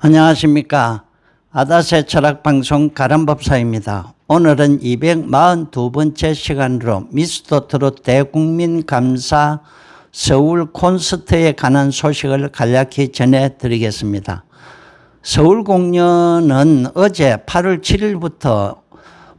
안녕하십니까. 아다세 철학 방송 가람법사입니다. 오늘은 242번째 시간으로 미스터 트롯 대국민 감사 서울 콘서트에 관한 소식을 간략히 전해드리겠습니다. 서울 공연은 어제 8월 7일부터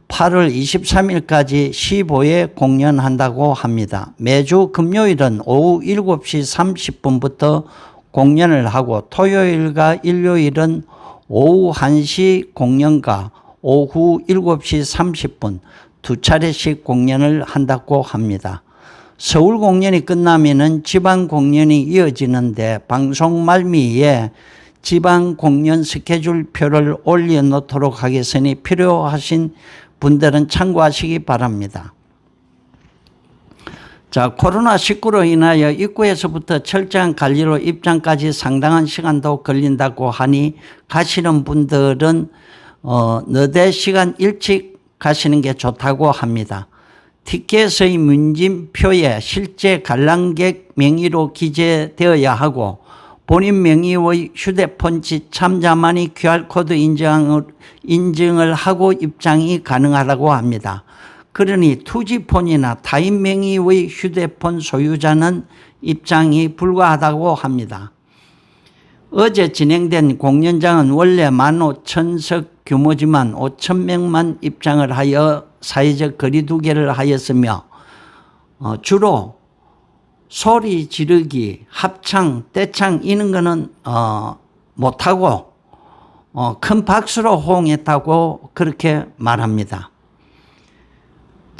8월 23일까지 15회 공연한다고 합니다. 매주 금요일은 오후 7시 30분부터 공연을 하고 토요일과 일요일은 오후 1시 공연과 오후 7시 30분 두 차례씩 공연을 한다고 합니다. 서울 공연이 끝나면은 지방 공연이 이어지는데 방송 말미에 지방 공연 스케줄표를 올려놓도록 하겠으니 필요하신 분들은 참고하시기 바랍니다. 자, 코로나19로 인하여 입구에서부터 철저한 관리로 입장까지 상당한 시간도 걸린다고 하니 가시는 분들은 어, 너대 시간 일찍 가시는 게 좋다고 합니다. 티켓의 문진표에 실제 관람객 명의로 기재되어야 하고 본인 명의의 휴대폰 지참자만이 QR코드 인증을, 인증을 하고 입장이 가능하다고 합니다. 그러니 투지폰이나 타인 명의의 휴대폰 소유자는 입장이 불가하다고 합니다. 어제 진행된 공연장은 원래 15,000석 규모지만 5,000명만 입장을 하여 사회적 거리두기를 하였으며 어, 주로 소리 지르기, 합창, 떼창 이런 거는 어, 못하고 어, 큰 박수로 호응했다고 그렇게 말합니다.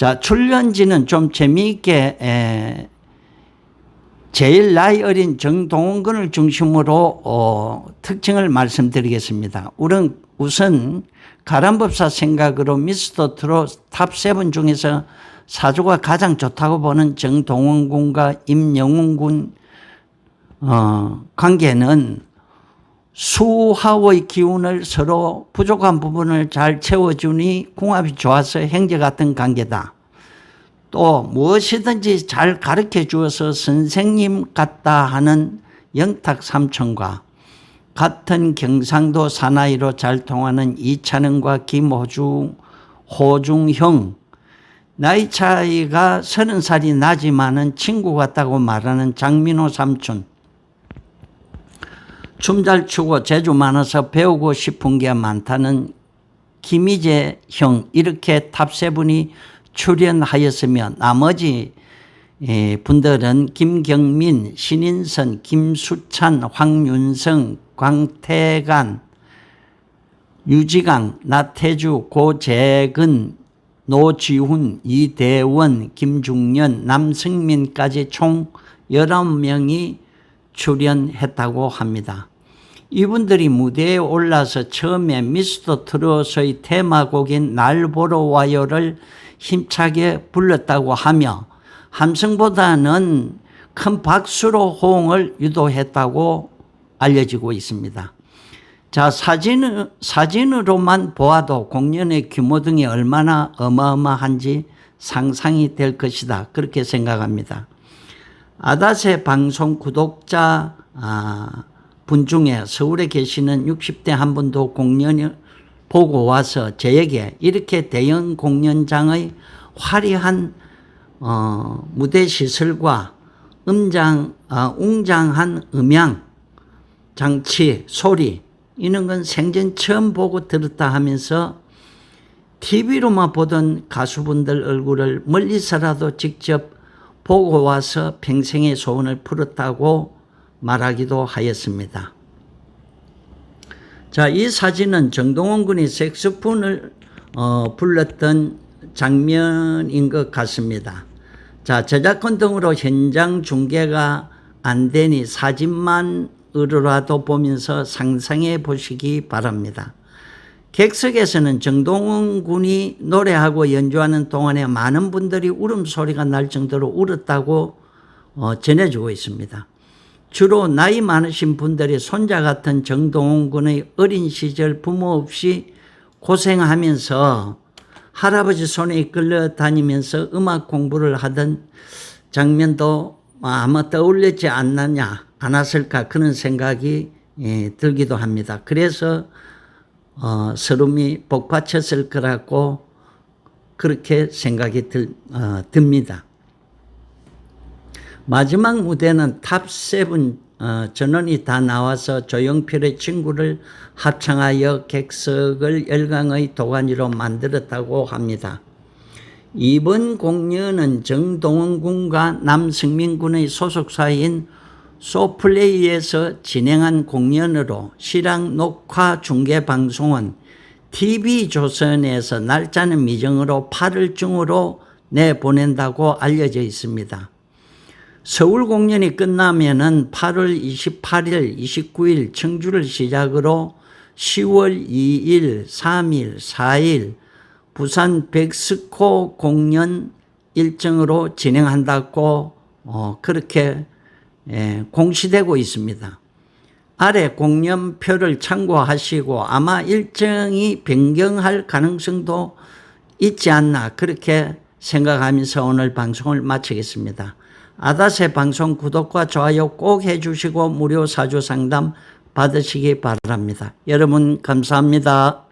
자, 출연진은 좀 재미있게 에, 제일 나이 어린 정동원군을 중심으로 어, 특징을 말씀드리겠습니다. 우선, 우선 가람법사 생각으로 미스터 트롯 탑7 중에서 사주가 가장 좋다고 보는 정동원 군과 임영웅 군 어, 관계는 수하의 기운을 서로 부족한 부분을 잘 채워주니 궁합이 좋아서 형제 같은 관계다. 또 무엇이든지 잘 가르쳐 주어서 선생님 같다 하는 영탁 삼촌과 같은 경상도 사나이로 잘 통하는 이찬원과 김호중, 호중형, 나이 차이가 서른 살이 나지만은 친구 같다고 말하는 장민호 삼촌, 춤 잘 추고 재주 많아서 배우고 싶은 게 많다는 김희재 형, 이렇게 탑세 분이 출연하였으며 나머지 예, 분들은 김경민, 신인선, 김수찬, 황윤성, 광태간, 유지강, 나태주, 고재근, 노지훈, 이대원, 김중년, 남승민까지 총 11명이 출연했다고 합니다. 이분들이 무대에 올라서 처음에 미스터 트롯의 테마곡인 날 보러 와요를 힘차게 불렀다고 하며 함성보다는 큰 박수로 호응을 유도했다고 알려지고 있습니다. 자, 사진, 사진으로만 보아도 공연의 규모 등이 얼마나 어마어마한지 상상이 될 것이다. 그렇게 생각합니다. 아다세 방송 구독자 아, 분 중에 서울에 계시는 60대 한 분도 공연을 보고 와서 저에게 이렇게 대형 공연장의 화려한 어, 무대 시설과 음장, 어, 웅장한 음향, 장치, 소리 이런 건 생전 처음 보고 들었다 하면서 TV로만 보던 가수분들 얼굴을 멀리서라도 직접 보고 와서 평생의 소원을 풀었다고 말하기도 하였습니다. 자, 이 사진은 정동원 군이 색소폰을 어, 불렀던 장면인 것 같습니다. 자, 저작권 등으로 현장 중계가 안 되니 사진만으로라도 보면서 상상해 보시기 바랍니다. 객석에서는 정동원 군이 노래하고 연주하는 동안에 많은 분들이 울음소리가 날 정도로 울었다고 어, 전해주고 있습니다. 주로 나이 많으신 분들이 손자 같은 정동원 군의 어린 시절 부모 없이 고생하면서 할아버지 손에 이끌려 다니면서 음악 공부를 하던 장면도 아마 떠올리지 않느냐, 않았을까 그런 생각이 예, 들기도 합니다. 그래서 어, 서름이 복받쳤을 거라고 그렇게 생각이 들, 어, 듭니다. 마지막 무대는 탑7 어, 전원이 다 나와서 조용필의 친구를 합창하여 객석을 열강의 도가니로 만들었다고 합니다. 이번 공연은 정동원 군과 남승민 군의 소속사인 소플레이에서 진행한 공연으로 실황 녹화 중계 방송은 TV조선에서 날짜는 미정으로 8월 중으로 내보낸다고 알려져 있습니다. 서울 공연이 끝나면은 8월 28일, 29일 청주를 시작으로 10월 2일, 3일, 4일 부산 백스코 공연 일정으로 진행한다고 어, 그렇게 예, 공시되고 있습니다. 아래 공연표를 참고하시고 아마 일정이 변경할 가능성도 있지 않나 그렇게 생각하면서 오늘 방송을 마치겠습니다. 아다세 방송 구독과 좋아요 꼭 해주시고 무료 사주 상담 받으시기 바랍니다. 여러분 감사합니다.